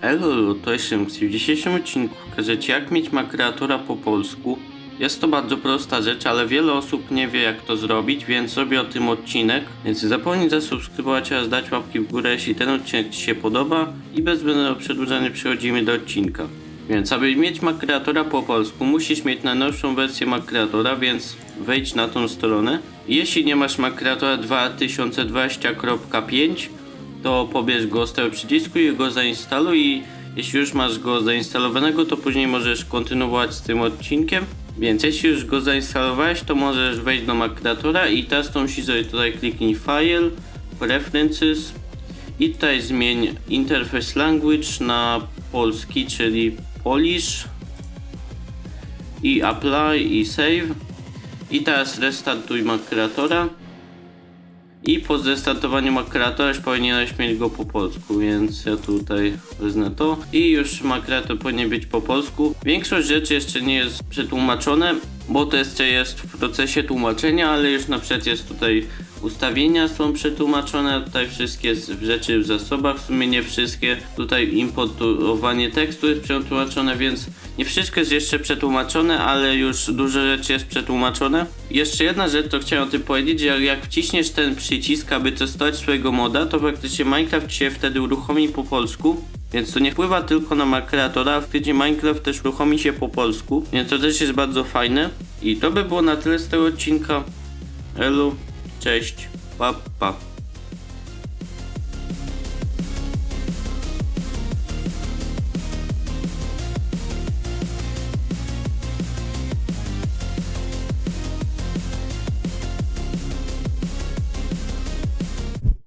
Elo, to Szymksi. W dzisiejszym odcinku pokażę Ci jak mieć makreatora po polsku. Jest to bardzo prosta rzecz, ale wiele osób nie wie jak to zrobić, więc zrobię o tym odcinek. Więc zapomnij zasubskrybować oraz dać łapki w górę, jeśli ten odcinek Ci się podoba. I bez zbędnego przedłużania przechodzimy do odcinka. Więc aby mieć makreatora po polsku, musisz mieć najnowszą wersję makreatora, więc wejdź na tą stronę. Jeśli nie masz makreatora 2020.5, to pobierz go z tego przycisku i go zainstaluj i jeśli już masz go zainstalowanego, to później możesz kontynuować z tym odcinkiem. Więc jeśli już go zainstalowałeś, to możesz wejść do Macreatora i teraz to musisz sobie tutaj kliknij File, Preferences i tutaj zmień Interface Language na polski, czyli Polish i Apply i Save i teraz restartuj Macreatora. I po zrestartowaniu makreatora już powinieneś mieć go po polsku, więc ja tutaj wezmę to. I już makreator powinien być po polsku. Większość rzeczy jeszcze nie jest przetłumaczone, bo to jeszcze jest w procesie tłumaczenia, ale już na przykład jest tutaj ustawienia są przetłumaczone, tutaj wszystkie rzeczy w zasobach, w sumie nie wszystkie. Tutaj importowanie tekstu jest przetłumaczone, więc nie wszystko jest jeszcze przetłumaczone, ale już dużo rzeczy jest przetłumaczone. Jeszcze jedna rzecz, to chciałem o tym powiedzieć, że jak wciśniesz ten przycisk, aby testować swojego moda, to faktycznie Minecraft się wtedy uruchomi po polsku. Więc to nie wpływa tylko na makreatora, wtedy Minecraft też uruchomi się po polsku, więc to też jest bardzo fajne. I to by było na tyle z tego odcinka. Elu, cześć, pa pa.